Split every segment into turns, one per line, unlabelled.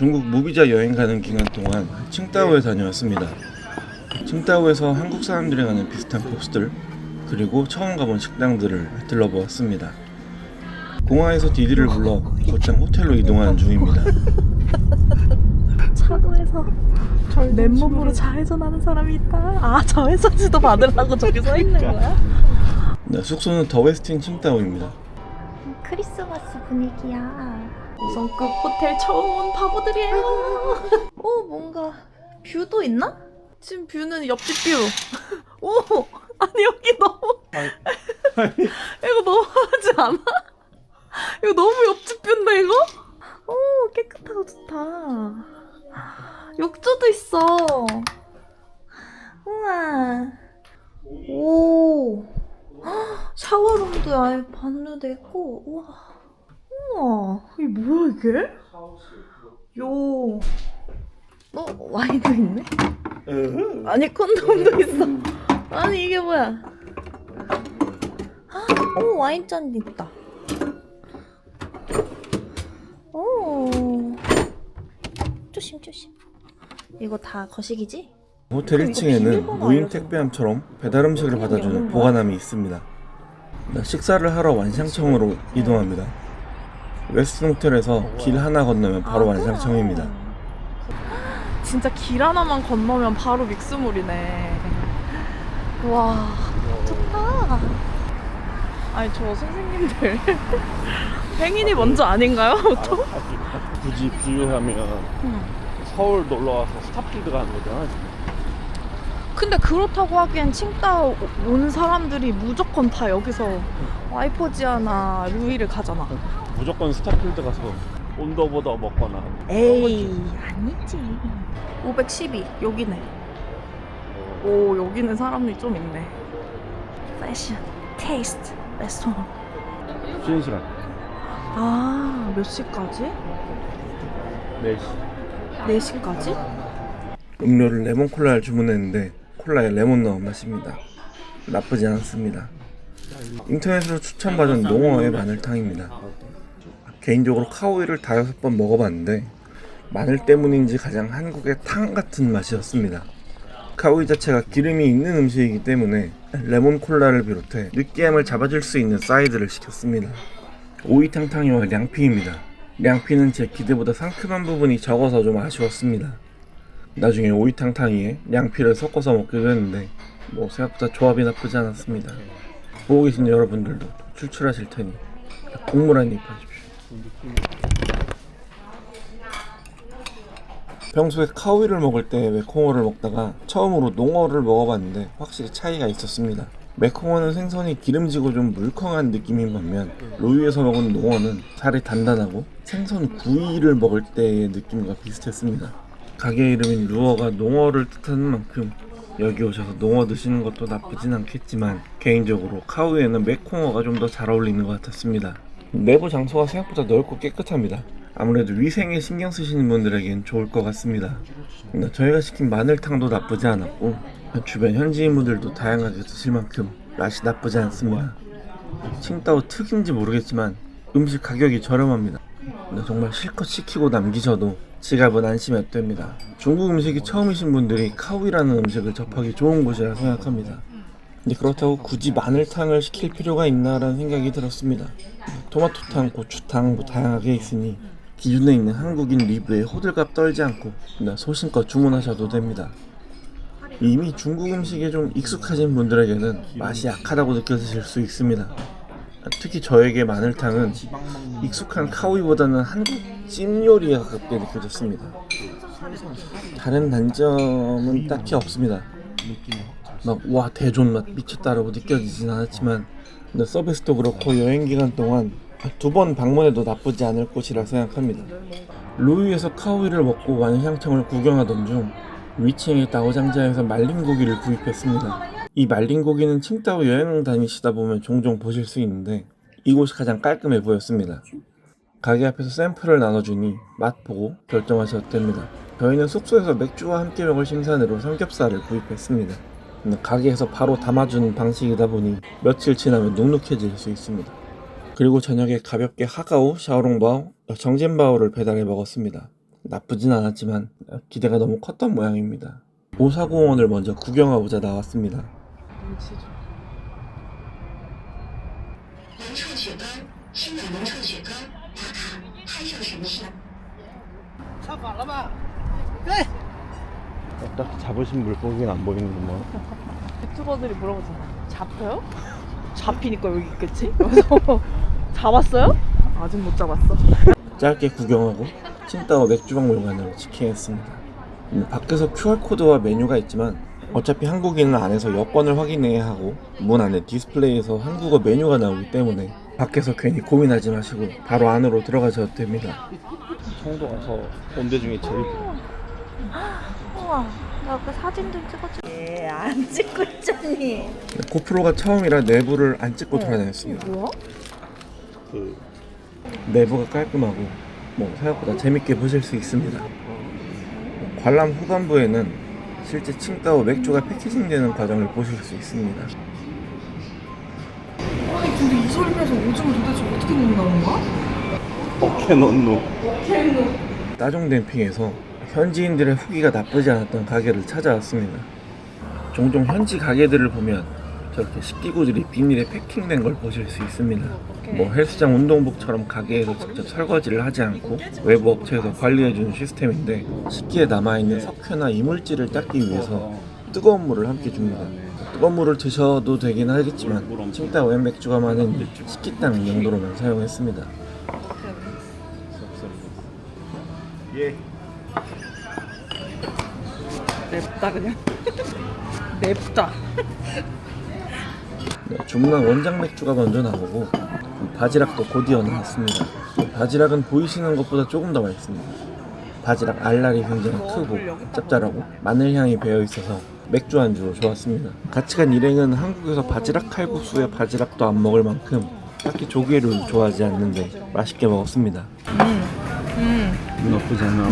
중국 무비자 여행 가는 기간 동안 칭다오에 다녀왔습니다. 칭다오에서 한국 사람들이 가는 비슷한 코스들 그리고 처음 가본 식당들을 들러보았습니다. 공항에서 디디를 불러 곧장 호텔로 이동하는 중입니다.
차도에서 맨몸으로 좌회전하는 사람이 있다. 아 좌회전 지도 받으려고 저기 서 있는 거야?
네, 숙소는 더 웨스틴 칭다오입니다.
크리스마스 분위기야. 5성급 호텔 처음 온 바보들이에요. 오 뭔가 뷰도 있나? 지금 뷰는 옆집 뷰. 오 아니 여기 너무 이거 너무하지 않아? 이거 너무 옆집 뷰인데 이거? 오 깨끗하고 좋다. 욕조도 있어. 우와. 오. 헉, 샤워룸도 아예 반으로 되고. 우와. 우와. 이게 뭐야 이게? 요. 어 와인도 있네? 아니 콘돔도 있어. 아니 이게 뭐야? 헉, 오 와인잔 있다. 오. 조심 조심. 이거 다 거식이지?
호텔
이거
1층에는
비밀번호
무인
알려줘.
택배함처럼 배달 음식을
그냥
받아주는? 보관함이 있습니다. 네, 식사를 하러 완샹청으로 이동합니다. 웨스트 호텔에서 길 하나 건너면 바로
아,
완샹청입니다.
진짜 길 하나만 건너면 바로 믹스물이네. 와, 좋다. 아니, 저 선생님들. 행인이 먼저 아닌가요? 또?
굳이 비유하면
음.
서울 놀러 와서 스타필드 가는 거잖아.
근데 그렇다고 하기엔 칭따오 온 사람들이 무조건 다 여기서 와이퍼지아나 루이를 가잖아.
무조건 스타필드 가서 온더보더 먹거나.
에이, 아니지. 512, 여기네.
어,
오, 여기는 사람이 좀 있네. 패션, 테이스트, 레스토랑.
쉬는 시간
아, 몇 시까지?
4시.
4시까지?
음료를 레몬 콜라를 주문했는데 콜라에 레몬 넣은 맛입니다. 나쁘지 않습니다. 인터넷으로 추천받은 농어의 마늘탕입니다. 개인적으로 카오이를 다여섯 번 먹어봤는데 마늘 때문인지 가장 한국의 탕 같은 맛이었습니다. 카오이 자체가 기름이 있는 음식이기 때문에 레몬 콜라를 비롯해 느끼함을 잡아줄 수 있는 사이드를 시켰습니다. 오이탕탕이와 량피입니다. 량피는 제 기대보다 상큼한 부분이 적어서 좀 아쉬웠습니다. 나중에 오이탕탕이에 양피를 섞어서 먹기도 했는데 뭐 생각보다 조합이 나쁘지 않았습니다. 보고 계신 여러분들도 출출하실 테니 국물 한 입 하십시오. 평소에 카우이를 먹을 때 메콩어를 먹다가 처음으로 농어를 먹어봤는데 확실히 차이가 있었습니다. 메콩어는 생선이 기름지고 좀 물컹한 느낌인 반면 로이에서 먹은 농어는 살이 단단하고 생선 구이를 먹을 때의 느낌과 비슷했습니다. 가게 이름인 루어가 농어를 뜻하는 만큼 여기 오셔서 농어 드시는 것도 나쁘진 않겠지만 개인적으로 카우이에는 메콩어가 좀 더 잘 어울리는 것 같았습니다. 내부 장소가 생각보다 넓고 깨끗합니다. 아무래도 위생에 신경 쓰시는 분들에겐 좋을 것 같습니다. 저희가 시킨 마늘탕도 나쁘지 않았고 주변 현지인분들도 다양하게 드실 만큼 맛이 나쁘지 않습니다. 칭따오 특인지 모르겠지만 음식 가격이 저렴합니다. 근데 정말 실컷 시키고 남기셔도 지갑은 안심해도 됩니다. 중국 음식이 처음이신 분들이 카우이라는 음식을 접하기 좋은 곳이라 생각합니다. 근데 그렇다고 굳이 마늘탕을 시킬 필요가 있나라는 생각이 들었습니다. 토마토탕, 고추탕 뭐 다양하게 있으니 기준에 있는 한국인 리뷰에 호들갑 떨지 않고 소신껏 주문하셔도 됩니다. 이미 중국 음식에 좀 익숙하신 분들에게는 맛이 약하다고 느껴지실 수 있습니다. 특히 저에게 마늘탕은 익숙한 카우이보다는 한국 찜 요리에 가깝게 느껴졌습니다. 다른 단점은 딱히 없습니다. 막 와 대존 맛 미쳤다라고 느껴지진 않았지만 근데 서비스도 그렇고 여행 기간 동안 두 번 방문해도 나쁘지 않을 곳이라 생각합니다. 루이에서 카우이를 먹고 완샹청을 구경하던 중 위층의 다오장자에서 말린 고기를 구입했습니다. 이 말린 고기는 칭따오 여행 다니시다 보면 종종 보실 수 있는데 이곳이 가장 깔끔해 보였습니다. 가게 앞에서 샘플을 나눠주니 맛보고 결정하셔도 됩니다. 저희는 숙소에서 맥주와 함께 먹을 심산으로 삼겹살을 구입했습니다. 근데 가게에서 바로 담아주는 방식이다 보니 며칠 지나면 눅눅해질 수 있습니다. 그리고 저녁에 가볍게 하가오, 샤오롱바오, 정젠바오를 배달해 먹었습니다. 나쁘진 않았지만 기대가 너무 컸던 모양입니다. 오사공원을 먼저 구경하고자 나왔습니다.
위치 좀. 네.
딱 잡으신 물고기는 안 보이는구만.
유튜버들이 물어보잖아. 잡혀요? 잡히니까 여기 있겠지? 잡았어요? 아직 못 잡았어.
짧게 구경하고 칭따오 맥주박물관으로 직행했습니다. 음, 밖에서 QR코드와 메뉴가 있지만 어차피 한국인은 안에서 여권을 확인해야 하고 문 안에 디스플레이에서 한국어 메뉴가 나오기 때문에 밖에서 괜히 고민하지 마시고 바로 안으로 들어가셔도 됩니다.
청도 가서 온데 중에 제일
우와, 나 아까 사진 좀 찍어줘. 예, 안 찍고 있잖니.
고프로가 처음이라 내부를 안 찍고 돌아다녔습니다.
뭐야?
그
내부가 깔끔하고 뭐 생각보다 재밌게 보실 수 있습니다. 관람 후반부에는 실제 칭따오 맥주가 패키징되는 과정을 보실 수 있습니다.
아니 근데 이 설비에서 오줌을 도대체 어떻게 넣는다는 거야?
어케 논노.
따종댐핑에서 현지인들의 후기가 나쁘지 않았던 가게를 찾아왔습니다. 종종 현지 가게들을 보면 저렇게 식기구들이 비닐에 패킹된 걸 보실 수 있습니다. 뭐 헬스장 운동복처럼 가게에서 직접 설거지를 하지 않고 외부 업체에서 관리해주는 시스템인데 식기에 남아있는 석회나 이물질을 닦기 위해서 뜨거운 물을 함께 줍니다. 뜨거운 물을 드셔도 되긴 하겠지만 칭따오에 맥주가 많은 식기땅 용도로만 사용했습니다.
예.
냅다 그냥. 냅다.
네, 주문한 원장 맥주가 먼저 나오고 바지락도 곧 이어 나왔습니다. 바지락은 보이시는 것보다 조금 더 맛있습니다. 바지락 알알이 굉장히 크고 짭짤하고 마늘 향이 배어 있어서 맥주 안주로 좋았습니다. 같이 간 일행은 한국에서 바지락 칼국수에 바지락도 안 먹을 만큼 딱히 조개를 좋아하지 않는데 맛있게 먹었습니다.
나쁘지 않아.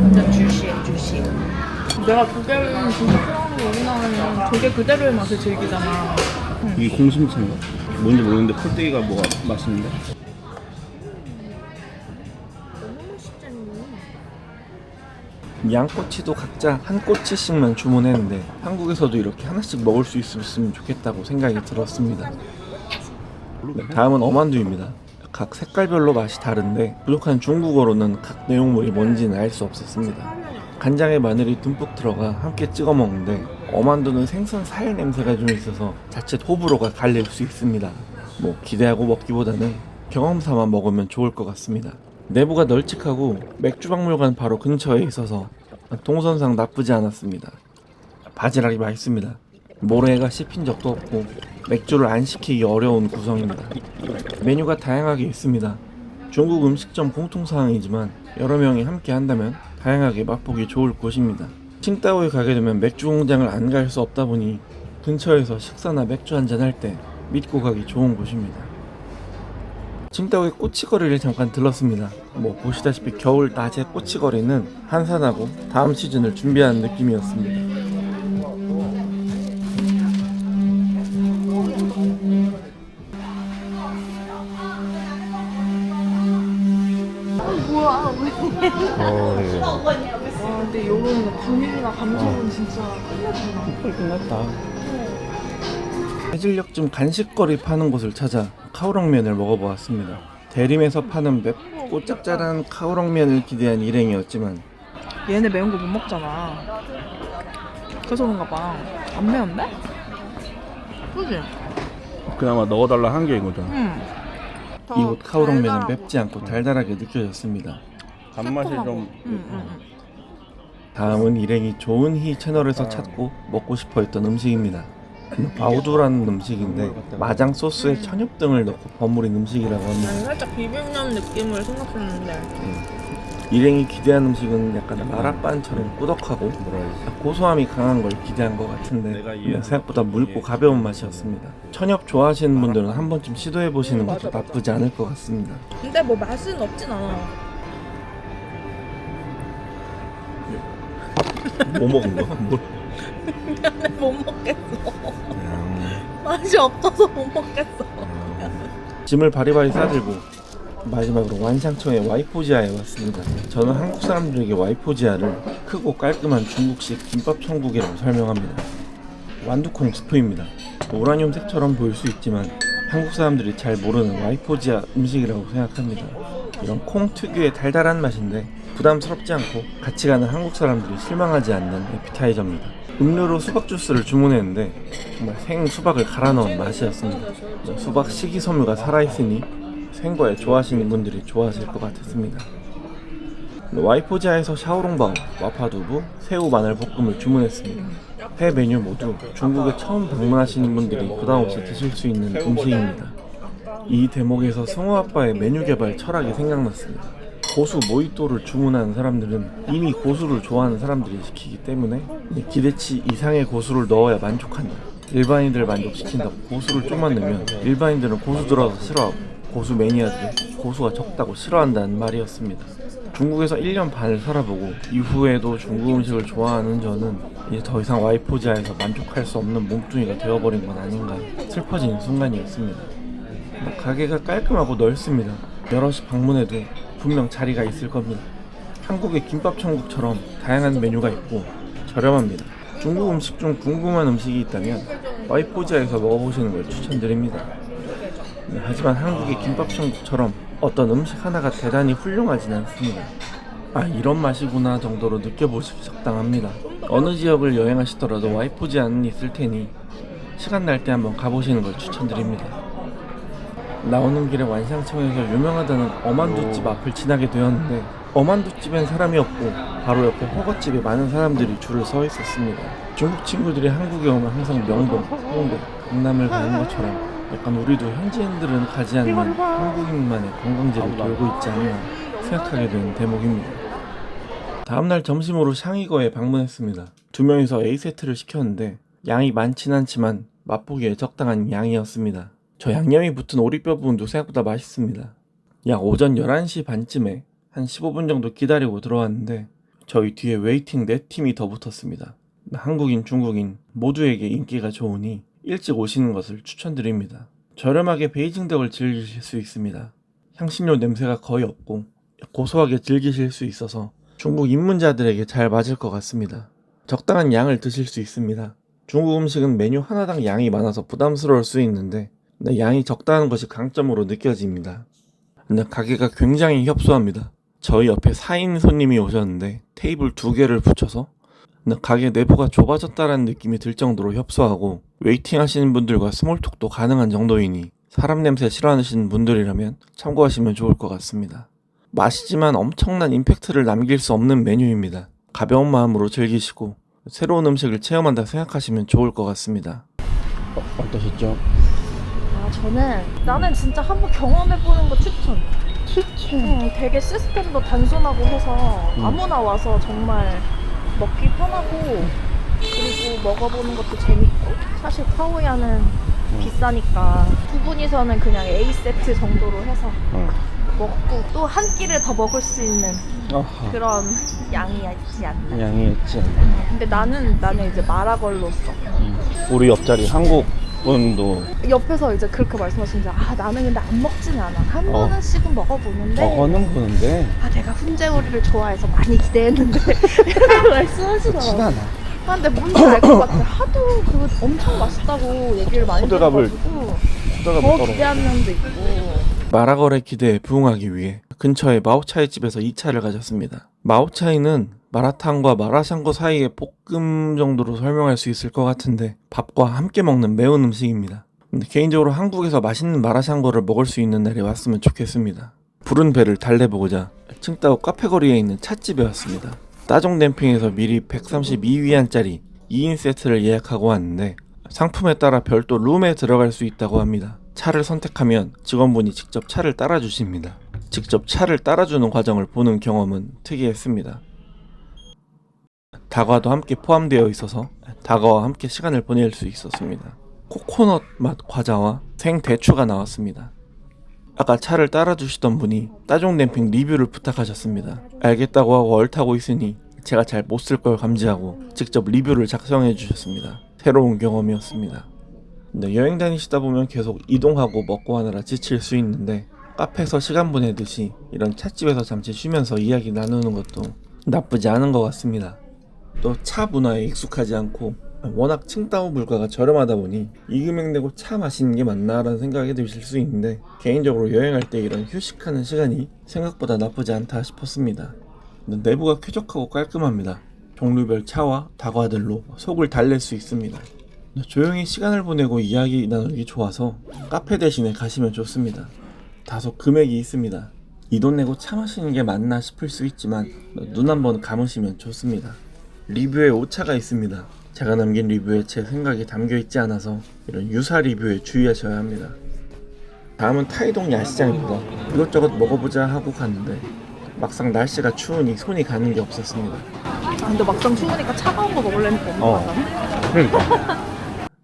완전 주시해, 주시. 내가 진짜 좋아하는 우리나라는 조개 그대로의 맛을 즐기잖아.
이게 공심채인가? 뭔지 모르는데 폴대기가 뭐가 맛있는데?
양꼬치도 각자 한 꼬치씩만 주문했는데 한국에서도 이렇게 하나씩 먹을 수 있었으면 좋겠다고 생각이 들었습니다. 네, 다음은 어만두입니다. 각 색깔별로 맛이 다른데 부족한 중국어로는 각 내용물이 뭔지는 알 수 없었습니다. 간장에 마늘이 듬뿍 들어가 함께 찍어 먹는데 어만두는 생선 살 냄새가 좀 있어서 자칫 호불호가 갈릴 수 있습니다. 뭐 기대하고 먹기보다는 경험 삼아 먹으면 좋을 것 같습니다. 내부가 널찍하고 맥주박물관 바로 근처에 있어서 동선상 나쁘지 않았습니다. 바지락이 맛있습니다. 모래가 씹힌 적도 없고 맥주를 안 시키기 어려운 구성입니다. 메뉴가 다양하게 있습니다. 중국 음식점 공통사항이지만 여러 명이 함께 한다면 다양하게 맛보기 좋을 곳입니다. 칭따오에 가게 되면 맥주 공장을 안 갈 수 없다 보니 근처에서 식사나 맥주 한잔 할 때 믿고 가기 좋은 곳입니다. 칭따오의 꼬치거리를 잠깐 들렀습니다. 뭐 보시다시피 겨울 낮의 꼬치거리는 한산하고 다음 시즌을 준비하는 느낌이었습니다.
분위기나 감성은 진짜 끝내준다.
끝났다.
해질녘쯤 간식거리 파는 곳을 찾아 카오롱면을 먹어보았습니다. 대림에서 파는 맵고 짭짤한 카오롱면을 기대한 일행이었지만
얘네 매운 거 못 먹잖아. 그래서 그런가 봐. 안 매운데? 그지?
그나마 넣어달라 한 개인 거잖아.
응.
이곳 카오롱면은 맵지 않고 달달하게 느껴졌습니다.
단맛이 좀
응, 응, 응.
다음은 일행이 좋은 희 채널에서 찾고 먹고 싶어 했던 음식입니다. 바오두라는 음식인데 마장 소스에 천엽 등을 넣고 버무린 음식이라고 합니다.
살짝 비빔면 느낌을 생각했는데.
일행이 기대한 음식은 약간 마라빵처럼 꾸덕하고
뭐라 해야지.
고소함이 강한 걸 기대한 것 같은데 생각보다 묽고 가벼운 맛이었습니다. 천엽 좋아하시는 분들은 한 번쯤 시도해 보시는 것도 나쁘지 않을 것 같습니다.
근데 뭐 맛은 없진 않아.
뭐 먹은 거? 뭘?
못 먹겠어. 맛이 없어서 못 먹겠어.
짐을 바리바리 싸들고 마지막으로 완샹청의 와이포지아에 왔습니다. 저는 한국 사람들에게 와이포지아를 크고 깔끔한 중국식 김밥 천국이라고 설명합니다. 완두콩 스프입니다. 우라늄 색처럼 보일 수 있지만 한국 사람들이 잘 모르는 와이포지아 음식이라고 생각합니다. 이런 콩 특유의 달달한 맛인데 부담스럽지 않고 같이 가는 한국 사람들이 실망하지 않는 에피타이저입니다. 음료로 수박 주스를 주문했는데 정말 생 수박을 갈아 넣은 맛이었습니다. 수박 식이섬유가 살아있으니 생과에 좋아하시는 분들이 좋아하실 것 같았습니다. 와이포지아에서 샤오롱바오, 마파두부, 새우 마늘 볶음을 주문했습니다. 회 메뉴 모두 중국에 처음 방문하시는 분들이 부담 없이 드실 수 있는 음식입니다. 이 대목에서 승호 아빠의 메뉴 개발 철학이 생각났습니다. 고수 모히또를 주문하는 사람들은 이미 고수를 좋아하는 사람들이 시키기 때문에 기대치 이상의 고수를 넣어야 만족한다. 일반인들 만족시킨다고 고수를 좀만 넣으면 일반인들은 고수 들어서 싫어하고 고수 매니아들은 고수가 적다고 싫어한다는 말이었습니다. 중국에서 1년 반을 살아보고 이후에도 중국 음식을 좋아하는 저는 이제 더 이상 와이포지아에서 만족할 수 없는 몸뚱이가 되어버린 건 아닌가 슬퍼지는 순간이었습니다. 가게가 깔끔하고 넓습니다. 여럿이 방문해도 분명 자리가 있을 겁니다. 한국의 김밥 천국처럼 다양한 메뉴가 있고 저렴합니다. 중국 음식 중 궁금한 음식이 있다면 와이포지아에서 먹어보시는 걸 추천드립니다. 네, 하지만 한국의 김밥 천국처럼 어떤 음식 하나가 대단히 훌륭하진 않습니다. 아 이런 맛이구나 정도로 느껴보시기 적당합니다. 어느 지역을 여행하시더라도 와이포지아는 있을 테니 시간 날 때 한번 가보시는 걸 추천드립니다. 나오는 길에 완샹청에서 유명하다는 어만두집 앞을 지나게 되었는데 어만두집엔 사람이 없고 바로 옆에 허거집에 많은 사람들이 줄을 서 있었습니다. 중국 친구들이 한국에 오면 항상 명동, 홍대, 강남을 가는 것처럼 약간 우리도 현지인들은 가지 않는 한국인만의 관광지를 돌고 있지 않나 생각하게 되는 대목입니다. 다음날 점심으로 샹이거에 방문했습니다. 두 명이서 A세트를 시켰는데 양이 많진 않지만 맛보기에 적당한 양이었습니다. 저 양념이 붙은 오리뼈 부분도 생각보다 맛있습니다. 약 오전 11시 반쯤에 한 15분 정도 기다리고 들어왔는데 저희 뒤에 웨이팅 4팀이 더 붙었습니다. 한국인, 중국인 모두에게 인기가 좋으니 일찍 오시는 것을 추천드립니다. 저렴하게 베이징 덕을 즐기실 수 있습니다. 향신료 냄새가 거의 없고 고소하게 즐기실 수 있어서 중국 입문자들에게 잘 맞을 것 같습니다. 적당한 양을 드실 수 있습니다. 중국 음식은 메뉴 하나당 양이 많아서 부담스러울 수 있는데 근데 양이 적다는 것이 강점으로 느껴집니다. 근데 가게가 굉장히 협소합니다. 저희 옆에 4인 손님이 오셨는데 테이블 두 개를 붙여서 근데 가게 내부가 좁아졌다는 느낌이 들 정도로 협소하고 웨이팅 하시는 분들과 스몰톡도 가능한 정도이니 사람 냄새 싫어하시는 분들이라면 참고하시면 좋을 것 같습니다. 맛이지만 엄청난 임팩트를 남길 수 없는 메뉴입니다. 가벼운 마음으로 즐기시고 새로운 음식을 체험한다 생각하시면 좋을 것 같습니다.
어떠셨죠?
아 저는 나는 진짜 한번 경험해보는 거 추천.
추천.
응, 되게 시스템도 단순하고 해서
음.
아무나 와서 정말 먹기 편하고 그리고 먹어보는 것도 재밌고 사실 카오야는 비싸니까 두 분이서는 그냥 A 세트 정도로 해서
어.
먹고 또 한 끼를 더 먹을 수 있는
아하.
그런 양이지 않나.
양이 있지.
근데 나는 나는 이제 마라걸로 써
우리 옆자리 한국 분도?
옆에서 이제 그렇게 말씀하시는데 아 나는 근데 안 먹진 않아. 한
어.
번씩은 먹어보는데
먹어는 보는데?
아 내가 훈제오리를 좋아해서 많이 기대했는데.
그렇진
말씀하시더라고
않아.
아 근데 뭔지 알 것 같아. 하도 그 엄청 맛있다고 얘기를 많이
호들갑을
들어가지고
호들갑을
더
떨어.
기대한 면도 있고
마라거래 기대에 부응하기 위해 근처의 마오차이 집에서 2차를 가졌습니다. 마오차이는 마라탕과 마라샹궈 사이의 볶음 정도로 설명할 수 있을 것 같은데 밥과 함께 먹는 매운 음식입니다. 근데 개인적으로 한국에서 맛있는 마라샹궈를 먹을 수 있는 날이 왔으면 좋겠습니다. 부른 배를 달래보고자 칭따오 카페거리에 있는 찻집에 왔습니다. 따종 댐핑에서 미리 132위안짜리 2인 세트를 예약하고 왔는데 상품에 따라 별도 룸에 들어갈 수 있다고 합니다. 차를 선택하면 직원분이 직접 차를 따라주십니다. 직접 차를 따라주는 과정을 보는 경험은 특이했습니다. 다과도 함께 포함되어 있어서 다과와 함께 시간을 보낼 수 있었습니다. 코코넛 맛 과자와 생 대추가 나왔습니다. 아까 차를 따라주시던 분이 따종 댐핑 리뷰를 부탁하셨습니다. 알겠다고 하고 얼타고 있으니 제가 잘 못 쓸 걸 감지하고 직접 리뷰를 작성해 주셨습니다. 새로운 경험이었습니다. 근데 여행 다니시다 보면 계속 이동하고 먹고 하느라 지칠 수 있는데 카페에서 시간 보내듯이 이런 찻집에서 잠시 쉬면서 이야기 나누는 것도 나쁘지 않은 것 같습니다. 또 차 문화에 익숙하지 않고 워낙 칭따오 물가가 저렴하다 보니 이 금액 내고 차 마시는 게 맞나라는 생각이 드실 수 있는데 개인적으로 여행할 때 이런 휴식하는 시간이 생각보다 나쁘지 않다 싶었습니다. 내부가 쾌적하고 깔끔합니다. 종류별 차와 다과들로 속을 달랠 수 있습니다. 조용히 시간을 보내고 이야기 나누기 좋아서 카페 대신에 가시면 좋습니다. 다소 금액이 있습니다. 이 돈 내고 차 마시는 게 맞나 싶을 수 있지만 눈 한번 감으시면 좋습니다. 리뷰에 오차가 있습니다. 제가 남긴 리뷰에 제 생각이 담겨 있지 않아서 이런 유사 리뷰에 주의하셔야 합니다. 다음은 타이동 야시장입니다. 이것저것 먹어보자 하고 갔는데 막상 날씨가 추우니 손이 가는 게 없었습니다.
아, 근데 막상 추우니까 차가운 거 먹으려니까
어.
많아.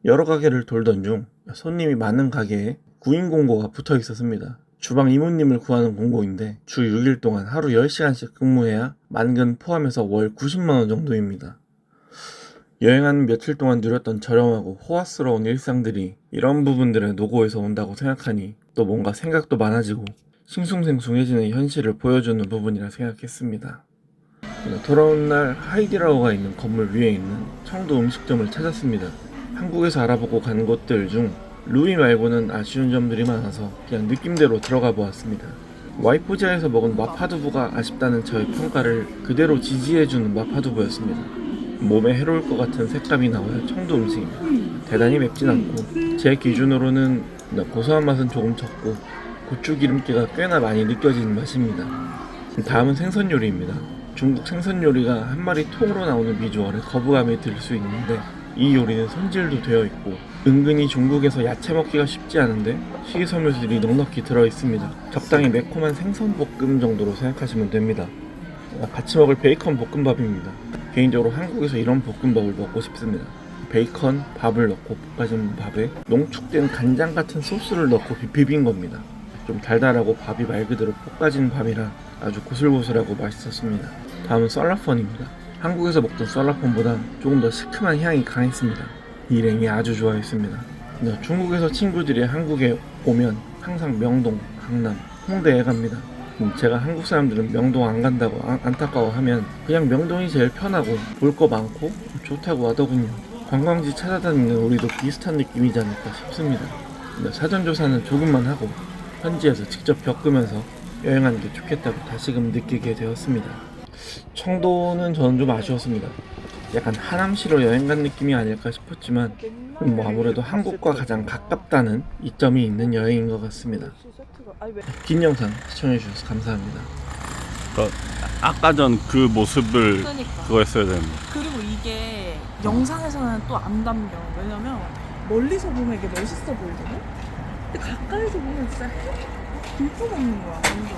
여러 가게를 돌던 중 손님이 많은 가게에 구인 공고가 붙어 있었습니다. 주방 이모님을 구하는 공고인데 주 6일 동안 하루 10시간씩 근무해야 만근 포함해서 월 90만원 정도입니다. 여행하는 며칠 동안 누렸던 저렴하고 호화스러운 일상들이 이런 부분들의 노고에서 온다고 생각하니 또 뭔가 생각도 많아지고 싱숭생숭해지는 현실을 보여주는 부분이라 생각했습니다. 돌아온 날 하이디라오가 있는 건물 위에 있는 청도 음식점을 찾았습니다. 한국에서 알아보고 간 곳들 중 루이 말고는 아쉬운 점들이 많아서 그냥 느낌대로 들어가 보았습니다. 와이포지아에서 먹은 마파두부가 아쉽다는 저의 평가를 그대로 지지해주는 마파두부였습니다. 몸에 해로울 것 같은 색감이 나와야 청도 음식입니다. 대단히 맵진 않고 제 기준으로는 고소한 맛은 조금 적고 고추 기름기가 꽤나 많이 느껴지는 맛입니다. 다음은 생선 요리입니다. 중국 생선 요리가 한 마리 통으로 나오는 비주얼에 거부감이 들 수 있는데 이 요리는 손질도 되어 있고 은근히 중국에서 야채 먹기가 쉽지 않은데 식이섬유들이 넉넉히 들어 있습니다. 적당히 매콤한 생선 볶음 정도로 생각하시면 됩니다. 같이 먹을 베이컨 볶음밥입니다. 개인적으로 한국에서 이런 볶음밥을 먹고 싶습니다. 베이컨, 밥을 넣고 볶아진 밥에 농축된 간장 같은 소스를 넣고 비- 비빈 겁니다. 좀 달달하고 밥이 말 그대로 볶아진 밥이라 아주 고슬고슬하고 맛있었습니다. 다음은 썰라펀입니다. 한국에서 먹던 썰라펀보다 조금 더 시큼한 향이 강했습니다. 일행이 아주 좋아했습니다. 네, 중국에서 친구들이 한국에 오면 항상 명동, 강남, 홍대에 갑니다. 음, 제가 한국 사람들은 명동 안 간다고 안, 안타까워하면 그냥 명동이 제일 편하고 볼 거 많고 좋다고 하더군요. 관광지 찾아다니는 우리도 비슷한 느낌이지 않을까 싶습니다. 네, 사전 조사는 조금만 하고 현지에서 직접 겪으면서 여행하는 게 좋겠다고 다시금 느끼게 되었습니다. 청도는 저는 좀 아쉬웠습니다. 약간 하남시로 여행 간 느낌이 아닐까 싶었지만 음, 뭐 아무래도 한국과 가장 가깝다는 이점이 있는 여행인 것 같습니다. 긴 영상 시청해주셔서 감사합니다.
아까 전 그 모습을
그러니까.
그거 했어야 되는데.
그리고 이게 영상에서는 또 안 담겨. 왜냐면 멀리서 보면 이게 멋있어 보이거든? 근데 가까이서 보면 진짜 해? 불품 없는 거야, 완전.